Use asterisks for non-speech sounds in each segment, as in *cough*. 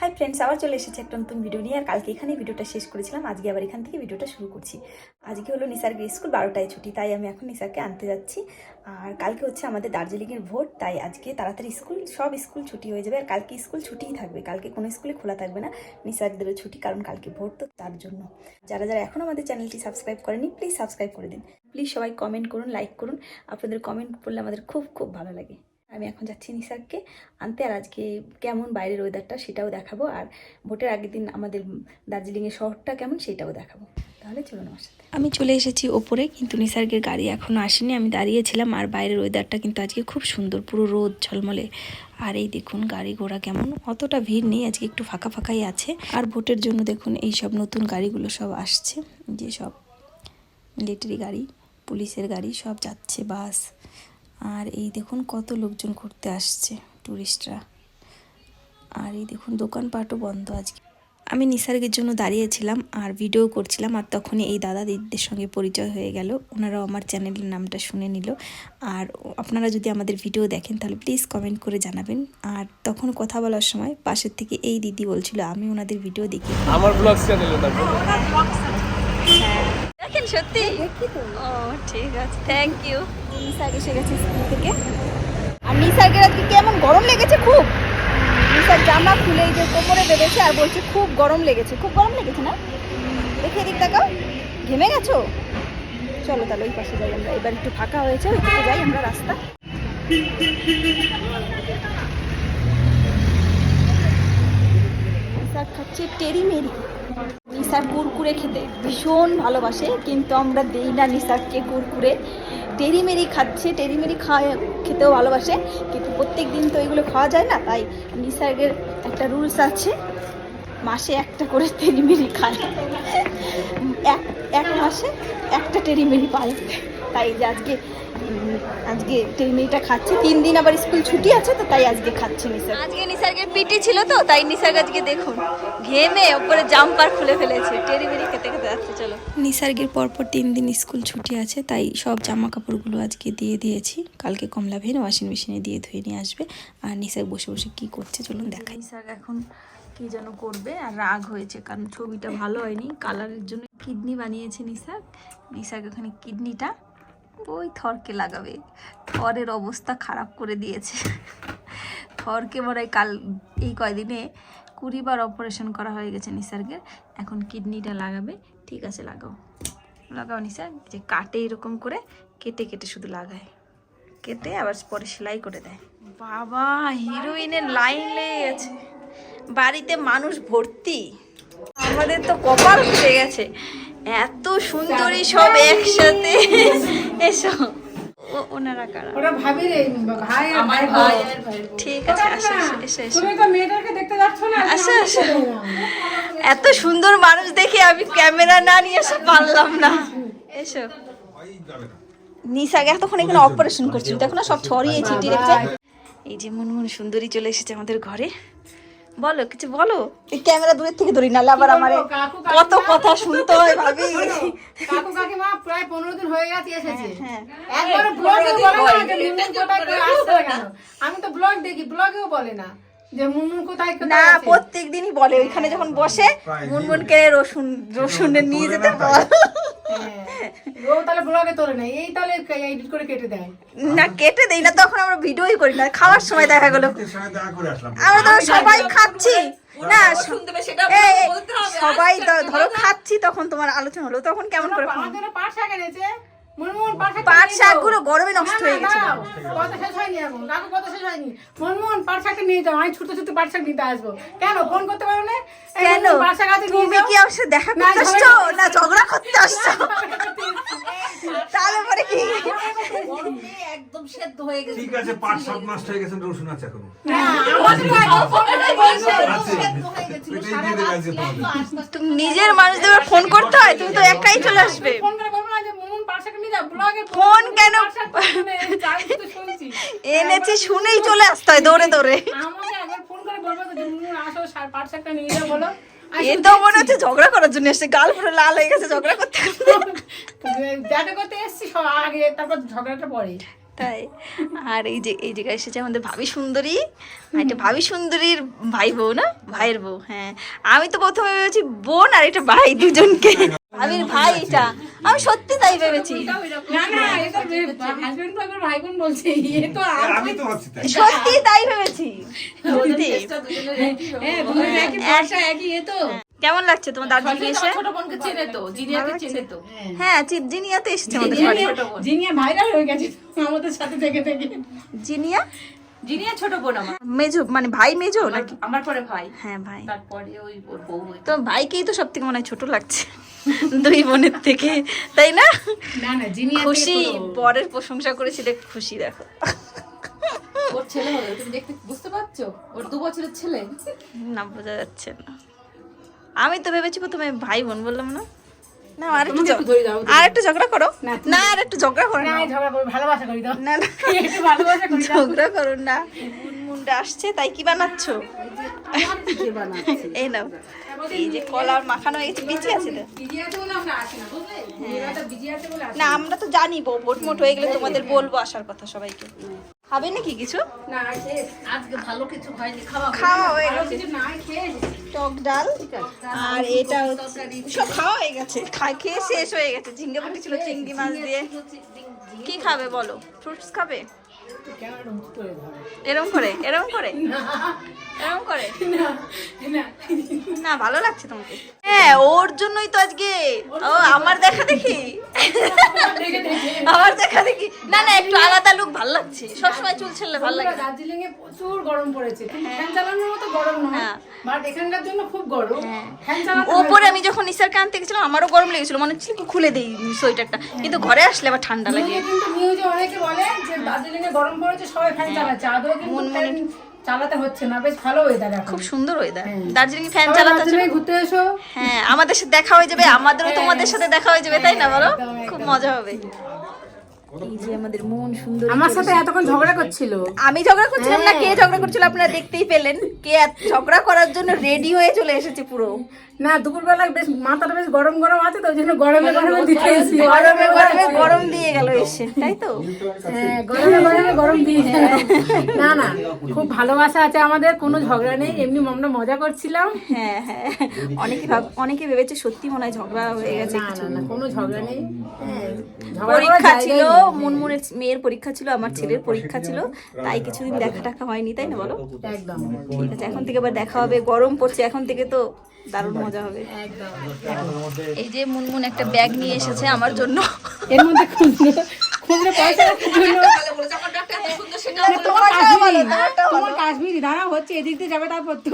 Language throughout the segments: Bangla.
হাই ফ্রেন্ডস আবার চলে এসেছে একটা নতুন ভিডিও নিয়ে। আর কালকে এখানে ভিডিওটা শেষ করেছিলাম। আজকে আবার এখান থেকে ভিডিওটা শুরু করছি। আজকে হলো নিসার্গের স্কুল বারোটায় ছুটি, তাই আমি এখন নিসারকে আনতে যাচ্ছি। আর কালকে হচ্ছে আমাদের দার্জিলিংয়ের ভোট, তাই আজকে তাড়াতাড়ি স্কুল সব স্কুল ছুটি হয়ে যাবে। আর কালকে স্কুল ছুটিই থাকবে। কালকে কোনো স্কুলে খোলা থাকবে না নিসারদেরও ছুটি, কারণ কালকে ভোট তো তার জন্য। যারা যারা এখনও আমাদের চ্যানেলটি সাবস্ক্রাইব করেনি প্লিজ সাবস্ক্রাইব করে দিন। প্লিজ সবাই কমেন্ট করুন লাইক করুন। আপনাদের কমেন্ট করলে আমাদের খুব খুব ভালো লাগে। আমি এখন যাচ্ছি নিসারকে আনতে আর আজকে কেমন বাইরের ওয়েদারটা সেটাও দেখাবো। আর ভোটের আগের দিন আমাদের দার্জিলিংয়ের শহরটা কেমন সেটাও দেখাবো। তাহলে চলুন আমার সাথে। আমি চলে এসেছি ওপরে, কিন্তু নিসার্গের গাড়ি এখনও আসেনি। আমি দাঁড়িয়েছিলাম আর বাইরের ওয়েদারটা কিন্তু আজকে খুব সুন্দর, পুরো রোদ ঝলমলে। আর এই দেখুন গাড়ি ঘোড়া কেমন, অতটা ভিড় নেই, আজকে একটু ফাঁকা ফাঁকাই আছে। আর ভোটের জন্য দেখুন এই সব নতুন গাড়িগুলো সব আসছে। যে সব মিলিটারি গাড়ি, পুলিশের গাড়ি সব যাচ্ছে, বাস। আর এই দেখুন কত লোকজন ঘুরতে আসছে টুরিস্টরা আর এই দেখুন দোকানপাটও বন্ধ আজকে। আমি নিসার্গের জন্য দাঁড়িয়েছিলাম আর ভিডিও করছিলাম আর তখনই এই দাদা দিদিদের সঙ্গে পরিচয় হয়ে গেল। ওনারাও আমার চ্যানেলের নামটা শুনে নিল। আর আপনারা যদি আমাদের ভিডিও দেখেন তাহলে প্লিজ কমেন্ট করে জানাবেন। আর তখন কথা বলার সময় পাশের থেকে এই দিদি বলছিল আমি ওনাদের ভিডিও দেখি আমার ব্লগ চ্যানেল সত্যি? ও ঠিক আছে থ্যাংক ইউ নিসার্গ এসে গেছে স্কুল থেকে। আর নিসার্গের আজকে কেমন গরম লেগেছে? খুব। নিসার জামা খুলে যে কোমরে বেঁধেছে আর বলছে খুব গরম লেগেছে। খুব গরম লেগেছে না? দেখে এদিক দেখাও ঘেমে গেছো? চলো তাহলে ওই পাশে যাই আমরা। এবার একটু ফাঁকা হয়েছে ওই দিকে যাই আমরা রাস্তা। নিসার খাচ্ছে টেরি মেরি। নিসার কুরকুরে খেতে ভীষণ ভালোবাসে, কিন্তু আমরা দেই না নিসারকে কুরকুরে। টেরিমেরি খাচ্ছে, টেরিমেরি খাওয়া খেতেও ভালোবাসে, কিন্তু প্রত্যেক দিন তো এগুলো খাওয়া যায় না, তাই নিসার্গের একটা রুলস আছে, মাসে একটা করে টেরিমেরি খায়। এক এক মাসে একটা টেরিমেরি পায়। তাই যে আজকে আজকে টেরিমেরিটা খাচ্ছে। তিন দিন আবার স্কুল ছুটি আছে তো তাই আজকে খাচ্ছে নিসার। আজকে নিসার্গের পিটি ছিল তো তাই নিসার্গ আজকে দেখুন ঘেমে ওপরে জাম্পার খুলে ফেলেছে। টেরিমেরি খেতে খেতে যাচ্ছে চলো। নিসার্গের পরপর তিন দিন স্কুল ছুটি আছে তাই সব জামা কাপড়গুলো আজকে দিয়ে দিয়েছি। কালকে কমলা ভেন ওয়াশিং মেশিনে দিয়ে ধুয়ে নিয়ে আসবে। আর নিসার্গ বসে বসে কি করছে চলুন দেখাই। নিসার্গ এখন কি যেন করবে আর রাগ হয়েছে কারণ ছবিটা ভালো হয়নি কালারের জন্য কিডনি বানিয়েছে নিসার্গ নিসার্গ এখানে কিডনিটা ওই থরকে লাগাবে। থরের অবস্থা খারাপ করে দিয়েছে। থরকে মনে হয় কাল, এই কয়দিনে কুড়ি বার অপারেশন করা হয়ে গেছে নিসার্গের। এখন কিডনিটা লাগাবে। ঠিক আছে, লাগাও। লাগাও নিসার যে কাটে এরকম করে, কেটে কেটে শুধু লাগায়। কেটে আবার পরে সেলাই করে দেয়। বাবা হিরোইনের লাইন লেগে গেছে বাড়িতে মানুষ ভর্তি। আমাদের তো কপাল খুলে গেছে। এত সুন্দরী সব একসাথে। এসো। ও ওনারা কারা? ওরা ভাবি রে ভাই আর ভাই বোন। ঠিক আছে আসো আসো, এসো এসো। তুমি তো মেয়েটাকে দেখতে যাচ্ছ না আসো আসো। এত সুন্দর মানুষ দেখে আমি ক্যামেরা না নিয়ে এসে পারলাম না। এসো। নিশাকে এতক্ষণ এখানে অপারেশন করছিল দেখো না সব ছড়িয়েছি ডিরেক্টে এই যে মুনমুন সুন্দরী চলে এসেছে আমাদের ঘরে। বলো কিছু বলো? এই ক্যামেরা দূরের থেকে ধরি না আবার আমার কত কথা শুনতে হয় ভাবি। কাকু কাকিমা প্রায় পনেরো দিন হয়ে গেছে এসেছে। হ্যাঁ একবার ব্লগ বলে না যে মুনমুন করে আসছে কেন? আমি তো ব্লগ দেখি ব্লগেও বলে না। যে মুনমুন কোথায় না প্রত্যেক দিনই বলে ওইখানে যখন বসে মুনমুনকে রসুন রসুনে নিয়ে যেতে বল। হ্যাঁ। ও তাহলে ব্লগে তোলে না এই তাহলে এডিট করে কেটে দেয়। না কেটে দেই না তখন আমরা ভিডিওই করি না খাওয়ার সময় দেখা গেলো। আমরা তো সবাই খাচ্ছি। না সবাই ধরো খাচ্ছি তখন তোমার আলোচনা হলো তখন কেমন করে জন্য পাট শাকগুলো গরমে নষ্ট হয়ে গেছে। কত শেষ হয়নি এখন কাকু কত শেষ হয়নি। মুনমুন পাট শাকটা নিয়ে যাও আমি ছুটে ছুটে পাট শাক নিতে আসব। কেন ফোন করতে পারো না? কেন? তুমি কি আমার সাথে দেখা না, করতে আসছো? না ঝগড়া করতে আসছো? তাহলে পরে কি? ঠিক আছে পাঁচ সাত মাস হয়ে গেছেন রসুন আছে তুমি নিজের মানুষদের ফোন করতে হয়? তুমি তো একাই চলে আসবে। ফোন করে বলব না যে মুনমুন পাট শাক নিয়ে যাও ব্লগে ফোন কেন? এনেছি শুনেই চলে আসতে হয় দৌড়ে দৌড়ে। তো এ মনে হচ্ছে ঝগড়া করার জন্য এসে গাল পুরো লাল হয়ে গেছে ঝগড়া করতে করতে। দেখা করতে এসছি আগে তারপর ঝগড়াটা পরে। তাই। আর এই যে এই জায়গায় এসেছে আমাদের ভাবি সুন্দরী। এটা ভাবি সুন্দরীর ভাই বউ না? ভাইয়ের বউ হ্যাঁ। আমি তো প্রথমে ভেবেছি বোন আর এটা ভাই দুজনকে। ভাবির ভাই এটা আমি সত্যি তাই ভেবেছি। ভাবছি তাই। সত্যি তাই ভেবেছি। হ্যাঁ তো। কেমন লাগছে তোমার দার্জিলিং এসে ছোট বোনকে চেনে তো জিনিয়াকে চেনে তো। হ্যাঁ। জিনিয়া তো এসেছে আমাদের বাড়ি জিনিয়া ভাইরাল হয়ে গেছে আমাদের সাথে থেকে থেকে। জিনিয়া? জিনিয়া ছোট বোন আমার। মেজো মানে ভাই মেজো নাকি? আমার পরে ভাই। হ্যাঁ ভাই। তারপরে ওই ওর বউ তো ভাইকেই তো সব থেকে মনে হয় ছোট লাগছে। দুই বোনের থেকে তাই না? খুশি পরের প্রশংসা করেছি দেখ খুশি দেখো। ওর ছেলে হবে তুমি দেখতে বুঝতে পারছ? ওর দু বছরের ছেলে। না বোঝা যাচ্ছে না। আমি তো ভেবেছি প্রথমে ভাই বোন বললাম না। না আর একটু। আর একটু ঝগড়া করো। না, আর একটু ঝগড়া করো না। না ঝগড়া করি ভালোবাসা করি না না। একটু ভালোবাসা করি ঝগড়া করো না। মুন্ডা আসছে তাই কি বানাচ্ছো? এই নাও। এই যে কলার মাখানো হয়ে গেছে বিচি আছে তো? বিজি আছে বলে আমরা আসি না আমরা তো জানি ভোট মোট হয়ে গেলে তোমাদের বলব আসার কথা সবাইকে। খাবে নাকি কিছু? না শেষ কিছু হয়নি খাওয়া খাওয়া হয়ে গেছে। কিছু নাই খেয়ে এসেছি। টক ডাল আর এটা সব খাওয়া হয়ে গেছে। খেয়ে শেষ হয়ে গেছে। ঝিঙ্গে পুটি ছিল চিংড়ি মাছ দিয়ে। কি খাবে বলো? ফ্রুটস খাবে? এরকম করে ভাবে? এরম করে এরম করে? এরম করে? না, না। না ভালো লাগছে তোমাকে। হ্যাঁ ওর জন্যই তো আজকে। ও আমার দেখা দেখি। আমার দেখা দেখি। না না একটু আলাদা লুক ভালো লাগছে। সবসময় চুল ছেড়লে ভালো লাগে। দার্জিলিং এ প্রচুর গরম পড়েছে। ফ্যান চালানোর মতো গরম নয়। হ্যাঁ। বাট এখানকার জন্য খুব গরম। হ্যাঁ। ফ্যান চালাতে ওপরে আমি যখন নিসারকে আনতে গেছিলাম আমারও গরম লেগেছিল। মনে হচ্ছিল কি খুলে দেই সোয়েটারটা। কিন্তু ঘরে আসলে আবার ঠান্ডা লাগে। কিন্তু নিউজে অনেকে বলে যে দার্জিলিং এ গরম পড়েছে সবাই ফ্যান চালাচ্ছে। আদৌ কিন্তু চালাতে হচ্ছে না বেশ ভালো ওয়েদার এখন। খুব সুন্দর ওয়েদার হ্যাঁ। দার্জিলিং ফ্যান চালাতে হচ্ছে ঘুরতে এসো। হ্যাঁ আমাদের সাথে দেখা হয়ে যাবে আমাদেরও তোমাদের সাথে দেখা হয়ে যাবে তাই না বলো। খুব মজা হবে। এই যে আমাদের মন সুন্দর আমার সাথে এতক্ষণ ঝগড়া করছিল। আমি ঝগড়া করছিলাম না হ্যাঁ। কে ঝগড়া করছিল আপনারা দেখতেই পেলেন। কে ঝগড়া করার জন্য রেডি হয়ে চলে এসেছে পুরো। না দুপুরবেলা বেশ মাথাটা বেশ গরম গরম আছে তো ওই জন্য গরমে গরমে দিতে এসেছি। গরমে গরমে গরম দিয়ে গেল এসে তাই তো? হ্যাঁ, গরমে গরমে গরম দিয়ে না না খুব ভালোবাসা আছে আমাদের কোনো ঝগড়া নেই এমনি আমরা মজা করছিলাম। হ্যাঁ হ্যাঁ অনেকে ভাব অনেকে ভেবেছে সত্যি মনে হয় ঝগড়া হয়ে গেছে না না না কোনো ঝগড়া নেই। হ্যাঁ, ঝগড়া পরীক্ষা ছিল। নেই। মুনমুনের মেয়ের পরীক্ষা ছিল আমার ছেলের পরীক্ষা ছিল তাই কিছুদিন দেখা টাকা হয়নি তাই না বলো? একদম। ঠিক আছে এখন থেকে আবার দেখা হবে গরম পড়ছে এখন থেকে তো দারুণ মজা হবে। এই যে মুনমুন একটা ব্যাগ নিয়ে এসেছে আমার জন্য। এর মধ্যে খুচরো খুচরো পয়সা রাখার জন্য। না, তোমার কাশ্মীরি দাঁড়া হচ্ছে এদিক দিয়ে যাবে তারপর তো।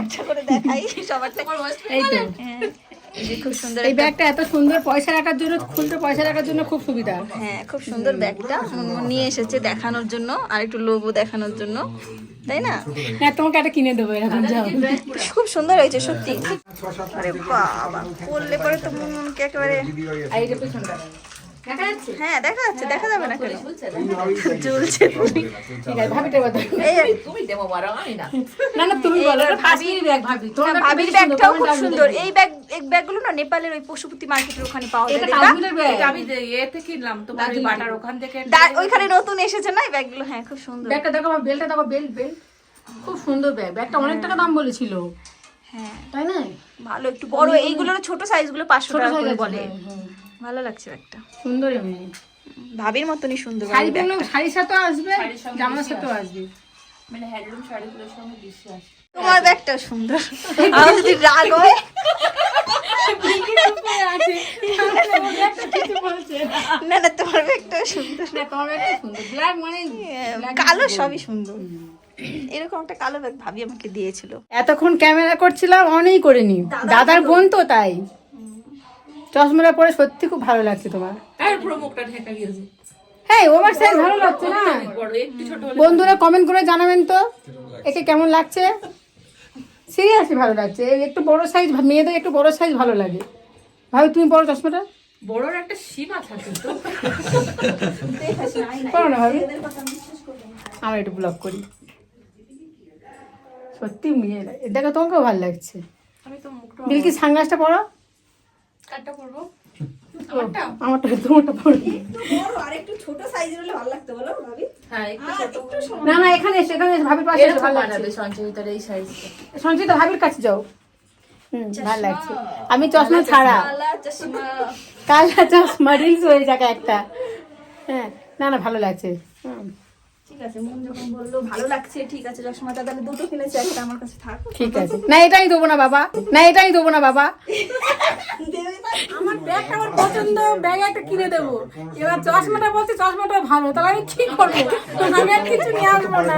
একটা করে দেখাই হ্যাঁ, যে খুব সুন্দর এই ব্যাগটা এত সুন্দর পয়সা রাখার জন্য খুলতে পয়সা রাখার জন্য খুব সুবিধা। হ্যাঁ খুব সুন্দর ব্যাগটা। নিয়ে এসেছে দেখানোর জন্য আর একটু লোভও দেখানোর জন্য। তাই না? হ্যাঁ তোমাকে একটা কিনে দেবো এরকম যাও। খুব সুন্দর হয়েছে সত্যি। আরে বাবা পরে তো একেবারে এই যে পেছনটা হ্যাঁ দেখা যাচ্ছে দেখা যাবে না কেন? তুমি না। না বলো এটা কাশ্মীরি ব্যাগ ভাবি। তোমার হ্যাঁ, ভাবির ব্যাগটাও খুব সুন্দর। এই ব্যাগ এই ব্যাগগুলো না নেপালের ওই পশুপতি মার্কেটের ওখানে পাওয়া যায় এটা দেখবা? কাশ্মীরের ব্যাগ। এটা আমি যে- কিনলাম তোমার বাটার ওখান থেকে। ওইখানে নতুন এসেছে না এই ব্যাগগুলো? হ্যাঁ খুব সুন্দর। ব্যাগটা দেখো আমার বেলটা দেখো বেল বেল খুব সুন্দর ব্যাগ। ব্যাগটা অনেক টাকা দাম বলেছিল। হ্যাঁ। তাই না? ভালো একটু বড় এইগুলোর ছোট সাইজগুলো পাঁচশো টাকা করে বলে। হ্যাঁ, হ্যাঁ। ভালো লাগছে ব্যাগটা সুন্দর এমনি ভাবির মতনই সুন্দর শাড়ি ব্যাগটা। শাড়ির সাথেও আসবে জামার বেশি সাথেও আসবে। মানে হ্যান্ডলুম শাড়িগুলোর সঙ্গে বিশ্বাস তোমার ব্যাগটা সুন্দর। আমার যদি রাগ হয় না। না তোমার ব্যাগটা সুন্দর। না, তোমার ব্যাগটা সুন্দর। ব্ল্যাক মানে কালো সবই সুন্দর। এরকম একটা কালো ব্যাগ ভাবি আমাকে দিয়েছিল। এতক্ষণ ক্যামেরা করছিলাম অনেই করিনি। দাদার বোন তো তাই। চশমাটা পরে সত্যি খুব ভালো লাগছে তোমার। আর পুরো মুখটা ঢেকা গিয়েছে। হ্যাঁ ওভার সাইজ ভালো লাগছে না? বড় একটু ছোট হলে বন্ধুরা কমেন্ট করে জানাবেন তো একে কেমন লাগছে? সিরিয়াসলি ভালো লাগছে। এই একটু বড় সাইজ মেয়েদের একটু বড় সাইজ ভালো লাগে। ভাবি তুমি বড় চশমাটা? বড়র একটা সীমা থাকে তো। *laughs* না ভাবি। আমরা একটু ব্লগ করি। সত্যি মেয়ে দেখো তোমাকেও ভালো লাগছে। আমি তো মুখটা বিলকি সানগ্লাসটা পরো। কাটটা করব আমারটা? আমারটা তোমারটা পরে। আর একটু ছোট সাইজের হলে ভালো লাগতো বলো ভাবি? হ্যাঁ না না এখানে ভাবির পাশে ভালো সঞ্চয়িতার এই ভাবির কাছে যাও। হুম ভালো লাগছে। আমি চশমা ছাড়া। কালা চশমা। কালা চশমা রিলস হয়ে যাক একটা। হ্যাঁ না না ভালো লাগছে। হুম, ঠিক আছে মন যখন বলল ভালো লাগছে ঠিক আছে চশমাটা তাহলে দুটো কিনেছি একটা আমার কাছে থাক। ঠিক আছে। না এটাই দেবো না বাবা। না এটাই দেবো না বাবা। আমার ব্যাগটা আমার পছন্দ ব্যাগ একটা কিনে দেবো। এবার চশমাটা বলছে চশমাটা ভালো তাহলে আমি কি করব? আমি আর কিছু নিয়ে আসব না।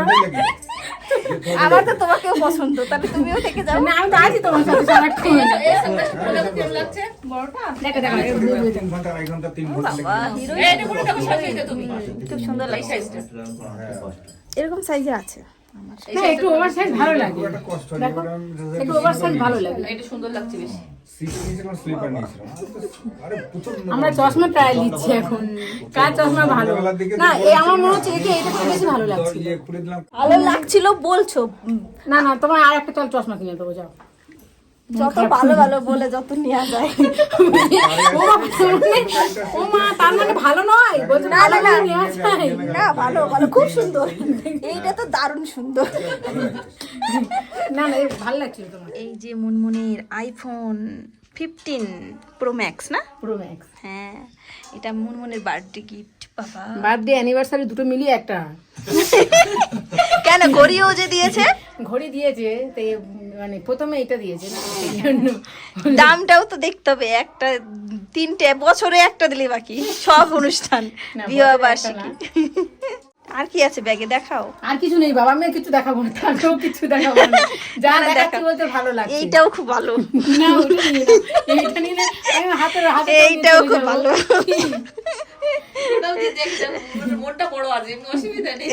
আমার তো তোমাকেও পছন্দ তাহলে তুমিও থেকে যাও। না আমি তো আছি তোমার সাথে সারাক্ষণ এই সানগ্লাসটা পরে দেখো কেমন লাগছে বড়টা? দেখা দেখা এই বুঝ বুঝ। তিন ঘণ্টা আড়াই ঘণ্টা তিন ঘণ্টা বাবা হিরো এই এটা পরে দেখো সঞ্চয়িতা তুমি। খুব সুন্দর লাগছে। সাইজটা এরকম সাইজে আছে। না একটু ওভার সাইজ ভালো লাগে। হয় একটু ওভার সাইজ ভালো লাগে। এটা সুন্দর লাগছে বেশি। আমরা চশমা ট্রায়াল দিচ্ছি এখন। কার চশমা ভালো? না এই আমার মনে হচ্ছে একে এটা থেকে বেশি ভালো লাগছে ইয়ে ভালো লাগছিল বলছো। না না তোমার আর একটা চল চশমা কিনে দেবো যাও। যত ভালো ভালো বলে যত নেওয়া যায়। ও মা, তার মানে ভালো নয়? বলছে না, ভালো না, না। নেওয়া যায়। না ভালো ভালো খুব সুন্দর। এইটা তো দারুণ সুন্দর। না না এই ভালো লাগছিল তোমার। এই যে মুনমুনির আইফোন ফিফটিন প্রো ম্যাক্স না? পুরো ম্যাক্স হ্যাঁ এটা মুনমুনির বার্থডে গিফট বার্থডে অ্যানিভার্সারি দুটো মিলিয়ে একটা। কেন ঘড়িও যে দিয়েছে? ঘড়ি দিয়েছে তো মানে প্রথমে এটা দিয়েছে দামটাও তো দেখতে হবে একটা তিনটে বছরে একটা দিলে বাকি সব অনুষ্ঠান বিবাহ বার্ষিকী আর কি আছে ব্যাগে? দেখাও। আর কিছু নেই বাবা আমি কিছু দেখাবো না তাকেও কিছু দেখাবো না। যা দেখাচ্ছি বলতে ভালো লাগছে। এইটাও খুব ভালো। না নিয়ে। এইটা নিলে আমি হাতে হাতে এইটাও খুব ভালো।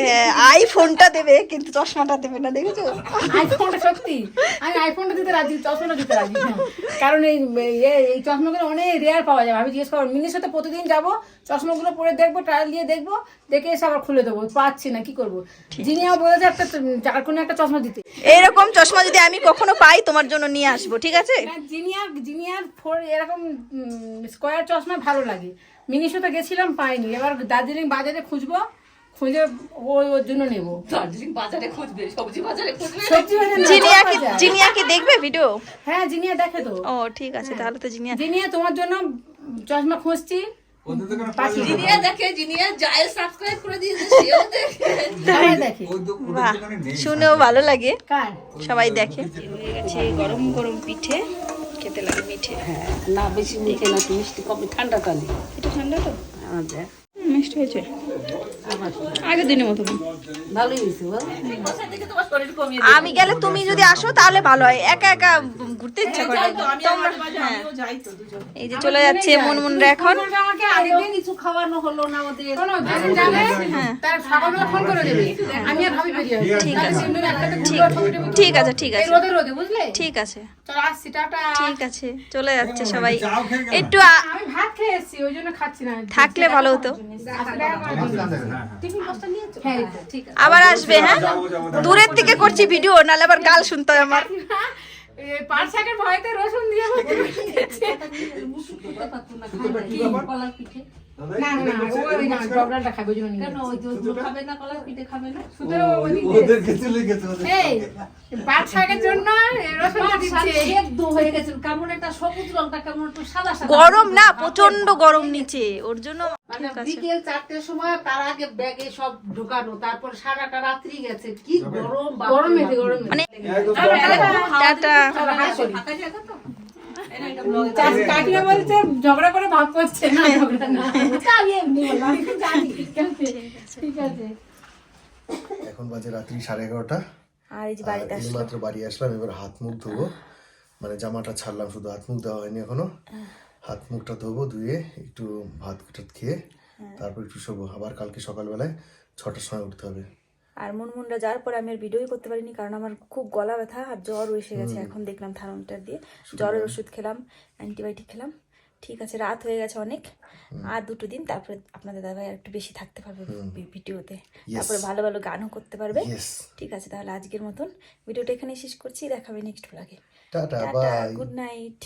হ্যাঁ, আইফোনটা দেবে কিন্তু চশমাটা দেবে না দেখেছ? আইফোনটা সত্যি। আমি আইফোনটা দিতে রাজি চশমাটা দিতে রাজি হ্যাঁ। কারণ এই এই চশমাগুলো অনেক রেয়ার পাওয়া যাবে আমি জিজ্ঞেস করব মিনির সাথে প্রতিদিন যাব চশমাগুলো পরে দেখব ট্রায়াল দিয়ে দেখব দেখে এসে আবার খুলে দেবো। পাচ্ছি না কি করব? জিনিয়া বলেছে একটা চার কোনো একটা চশমা দিতে। এইরকম চশমা যদি আমি কখনো পাই তোমার জন্য নিয়ে আসব ঠিক আছে? না, জিনিয়ার জিনিয়ার ফোর এরকম স্কোয়ার চশমা ভালো লাগে। মিনিশোতে গেছিলাম পাইনি। এবার দার্জিলিং বাজারে খুঁজবো খুঁজে ও ওর জন্য নেব। দার্জিলিং বাজারে খুঁজবে সবজি বাজারে খুঁজবে সবজি বাজার জিনিয়া কি জিনিয়া কি দেখবে ভিডিও হ্যাঁ জিনিয়া দেখে তো। ও ঠিক আছে তাহলে তো জিনিয়া জিনিয়া তোমার জন্য চশমা খুঁজছি। বাহ শুনেও ভালো লাগে। সবাই দেখে। হয়ে গরম গরম পিঠে খেতে লাগে মিঠে। না বেশি মিঠে না মিষ্টি কবে ঠান্ডা কালে এটা ঠান্ডা তো? আমাদের হুম, মিষ্টি হয়েছে? আগের দিনের মতো ভালোই হয়েছে বল। দেখে তোমার শরীর কমিয়ে আমি গেলে তুমি যদি আসো তাহলে ভালো হয়। একা একা ঘুরতে ইচ্ছা করে। তোমরা হ্যাঁ যাই তো দুজন। এই যে চলে যাচ্ছে মুনমুনরা এখন। আমাকে আগে কিছু খাওয়ানো হলো না আমাদের। শোনো যেদিন যাবে তার সকালবেলা ফোন করে দেবে। আমি আর ভাবি বেরিয়ে আসব। ঠিক আছে। ঠিক আছে ঠিক আছে। ঠিক আছে। চলো আসছি টাটা। ঠিক আছে চলে যাচ্ছে সবাই। একটু থাকলে ভালো হতো। আবার আসবে হ্যাঁ। দূরের থেকে করছি ভিডিও নাহলে আবার গাল শুনতে হয় আমার। পাঁচ ভয়তে রসুন দিয়ে হয়ে গরম না প্রচণ্ড গরম নিচে ওর জন্য মানে ঠিক আছে বিকেল চারটের সময় তার আগে ব্যাগে সব ঢোকানো তারপর সারাটা রাত্রি গেছে কি গরম গরম গরম মানে টাটা কাকিমা বলছে ঝগড়া করে ভাব করছে না ঝগড়া না। আমি এমনি বললাম জানি ঠিক আছে ঠিক আছে এখন বাজে রাত্রি সাড়ে এগারোটা। আর এই যে বাড়িতে আসলাম। এইমাত্র বাড়ি আসলাম এবার হাত মুখ ধোবো। মানে জামাটা ছাড়লাম শুধু হাত মুখ দেওয়া হয়নি এখনও। হাত মুখটা ধোবো ধুয়ে একটু ভাত খেয়ে তারপর একটু শোবো। আবার কালকে সকালবেলায় ছটার সময় উঠতে হবে। আর মুনমুনরা যাওয়ার পরে আমি আর ভিডিওই করতে পারিনি কারণ আমার খুব গলা ব্যথা আর জ্বর এসে গেছে। এখন দেখলাম থার্মোমিটার দিয়ে জ্বরের ওষুধ খেলাম অ্যান্টিবায়োটিক খেলাম। ঠিক আছে রাত হয়ে গেছে অনেক। আর দুটো দিন তারপরে আপনাদের দাদাভাই আর একটু বেশি থাকতে পারবে ভিডিওতে। তারপরে ভালো ভালো গানও করতে পারবে। ঠিক আছে তাহলে আজকের মতন। ভিডিওটা এখানে শেষ করছি দেখাবে নেক্সট ব্লগে tata tata bye good night